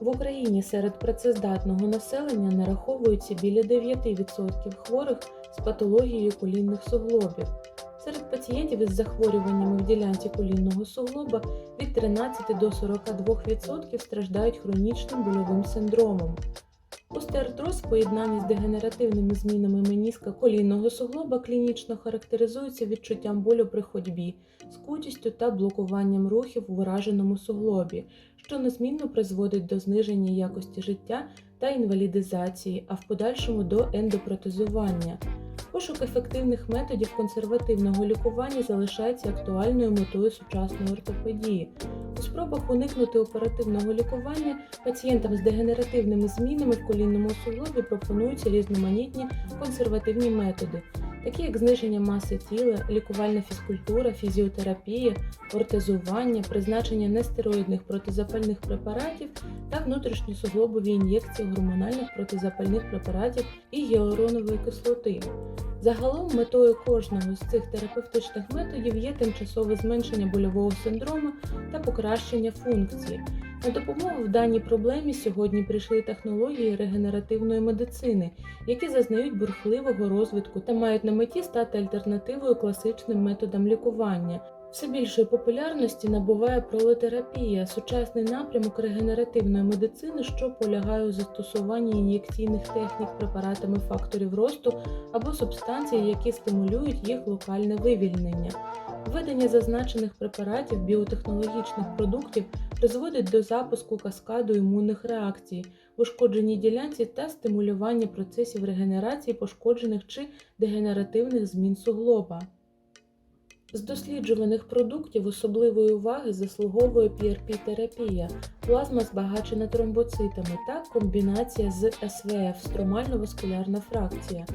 В Україні серед працездатного населення нараховується біля 9% хворих з патологією колінних суглобів. Серед пацієнтів із захворюваннями в ділянці колінного суглоба від 13 до 42% страждають хронічним больовим синдромом. Остеартроз в поєднанні з дегенеративними змінами меніска колінного суглоба клінічно характеризується відчуттям болю при ходьбі, скутістю та блокуванням рухів у вираженому суглобі, що незмінно призводить до зниження якості життя та інвалідизації, а в подальшому до ендопротезування. Пошук ефективних методів консервативного лікування залишається актуальною метою сучасної ортопедії. У спробах уникнути оперативного лікування пацієнтам з дегенеративними змінами в колінному суглобі пропонуються різноманітні консервативні методи, такі як зниження маси тіла, лікувальна фізкультура, фізіотерапія, ортезування, призначення нестероїдних протизапальних препаратів та внутрішньосуглобові ін'єкції гормональних протизапальних препаратів і гіалуронової кислоти. Загалом метою кожного з цих терапевтичних методів є тимчасове зменшення больового синдрому та покращення функції. На допомогу в даній проблемі сьогодні прийшли технології регенеративної медицини, які зазнають бурхливого розвитку та мають на меті стати альтернативою класичним методам лікування. Все більшої популярності набуває пролотерапія, сучасний напрямок регенеративної медицини, що полягає у застосуванні ін'єкційних технік препаратами факторів росту або субстанцій, які стимулюють їх локальне вивільнення. Введення зазначених препаратів біотехнологічних продуктів призводить до запуску каскаду імунних реакцій, ушкодженій ділянці та стимулювання процесів регенерації пошкоджених чи дегенеративних змін суглоба. З досліджуваних продуктів особливої уваги заслуговує PRP-терапія, плазма збагачена тромбоцитами та комбінація з СВФ стромально-васкулярна фракція.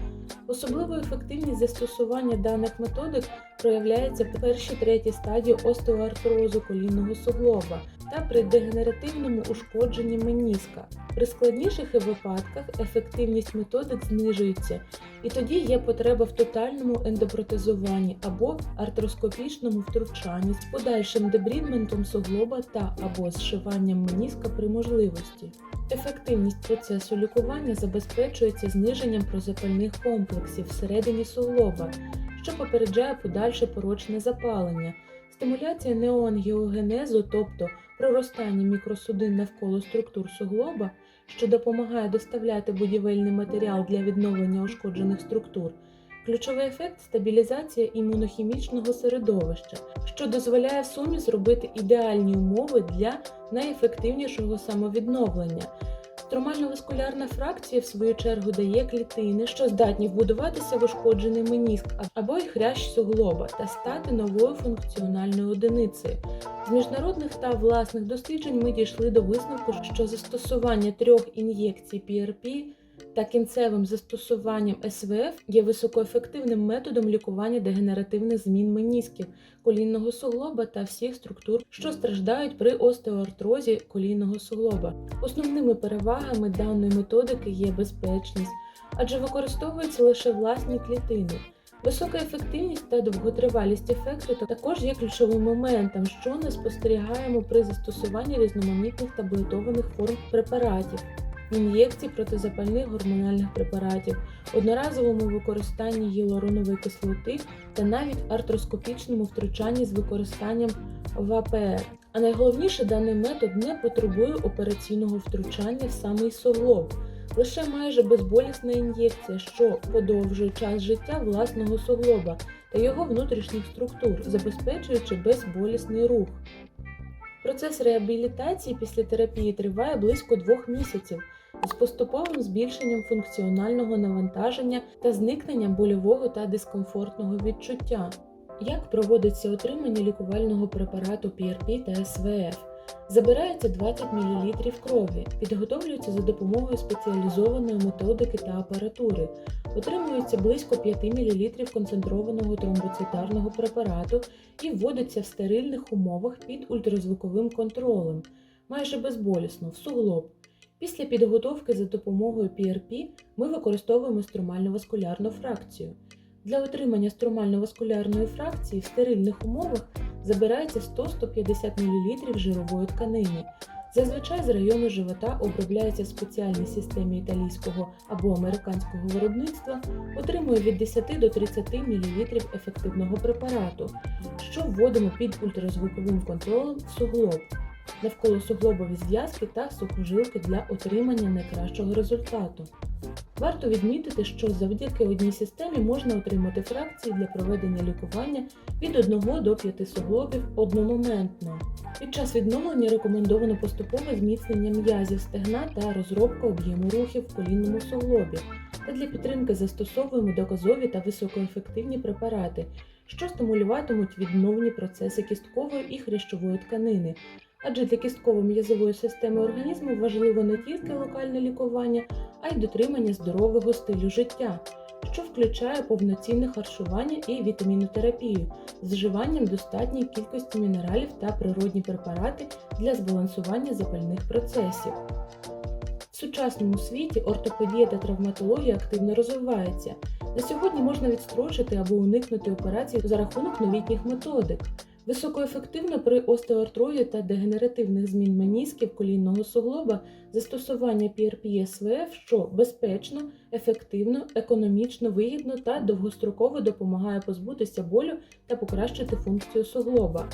Особливою ефективність застосування даних методик проявляється в першій третій стадії остеоартрозу колінного суглоба та при дегенеративному ушкодженні меніска. При складніших випадках ефективність методик знижується, і тоді є потреба в тотальному ендопротезуванні або артроскопічному втручанні з подальшим дебрідментом суглоба та або зшиванням меніска при можливості. Ефективність процесу лікування забезпечується зниженням прозапальних комплексів всередині суглоба, що попереджає подальше порочне запалення, стимуляція неоангіогенезу, тобто проростання мікросудин навколо структур суглоба, що допомагає доставляти будівельний матеріал для відновлення ушкоджених структур. Ключовий ефект стабілізація імунохімічного середовища, що дозволяє в сумі зробити ідеальні умови для найефективнішого самовідновлення. Стромально-васкулярна фракція, в свою чергу, дає клітини, що здатні вбудуватися в ушкоджений меніск або й хрящ суглоба та стати новою функціональною одиницею. З міжнародних та власних досліджень ми дійшли до висновку, що застосування трьох ін'єкцій PRP та кінцевим застосуванням СВФ є високоефективним методом лікування дегенеративних змін менісків, колінного суглоба та всіх структур, що страждають при остеоартрозі колінного суглоба. Основними перевагами даної методики є безпечність, адже використовуються лише власні клітини. Висока ефективність та довготривалість ефекту також є ключовим моментом, що ми спостерігаємо при застосуванні різноманітних таблетованих форм препаратів ін'єкцій протизапальних гормональних препаратів, одноразовому використанні гіалуронової кислоти та навіть артроскопічному втручанні з використанням ВАПР. А найголовніше, даний метод не потребує операційного втручання в самий суглоб. Лише майже безболісна ін'єкція, що подовжує час життя власного суглоба та його внутрішніх структур, забезпечуючи безболісний рух. Процес реабілітації після терапії триває близько двох місяців з поступовим збільшенням функціонального навантаження та зникненням больового та дискомфортного відчуття. Як проводиться отримання лікувального препарату PRP та СВФ? Забирається 20 мл крові, підготовлюється за допомогою спеціалізованої методики та апаратури, отримується близько 5 мл концентрованого тромбоцитарного препарату і вводиться в стерильних умовах під ультразвуковим контролем, майже безболісно, в суглоб. Після підготовки за допомогою PRP ми використовуємо стромально-васкулярну фракцію. Для отримання стромально-васкулярної фракції в стерильних умовах забирається 100-150 мл жирової тканини. Зазвичай з району живота обробляється в спеціальній системі італійського або американського виробництва, отримує від 10 до 30 мл ефективного препарату, що вводимо під ультразвуковим контролем в суглоб, навколо суглобові зв'язки та сухожилки для отримання найкращого результату. Варто відмітити, що завдяки одній системі можна отримати фракції для проведення лікування від 1 до 5 суглобів одномоментно. Під час відновлення рекомендовано поступове зміцнення м'язів стегна та розробка об'єму рухів в колінному суглобі. Та для підтримки застосовуємо доказові та високоефективні препарати, що стимулюватимуть відновні процеси кісткової і хрящової тканини. Адже для кістково-м'язової системи організму важливо не тільки локальне лікування, а й дотримання здорового стилю життя, що включає повноцінне харчування і вітамінотерапію з вживанням достатньої кількості мінералів та природні препарати для збалансування запальних процесів. В сучасному світі ортопедія та травматологія активно розвиваються. На сьогодні можна відстрочити або уникнути операцій за рахунок новітніх методик. Високоефективно при остеоартрозі та дегенеративних змін менісків колінного суглоба застосування PRP СВФ, що безпечно, ефективно, економічно, вигідно та довгостроково допомагає позбутися болю та покращити функцію суглоба.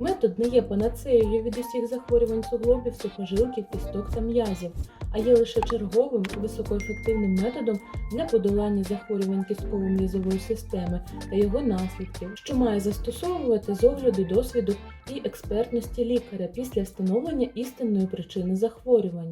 Метод не є панацеєю від усіх захворювань суглобів, сухожилків, кісток та м'язів, а є лише черговим високоефективним методом для подолання захворювань кістково-м'язової системи та його наслідків, що має застосовувати з огляду досвіду і експертності лікаря після встановлення істинної причини захворювання.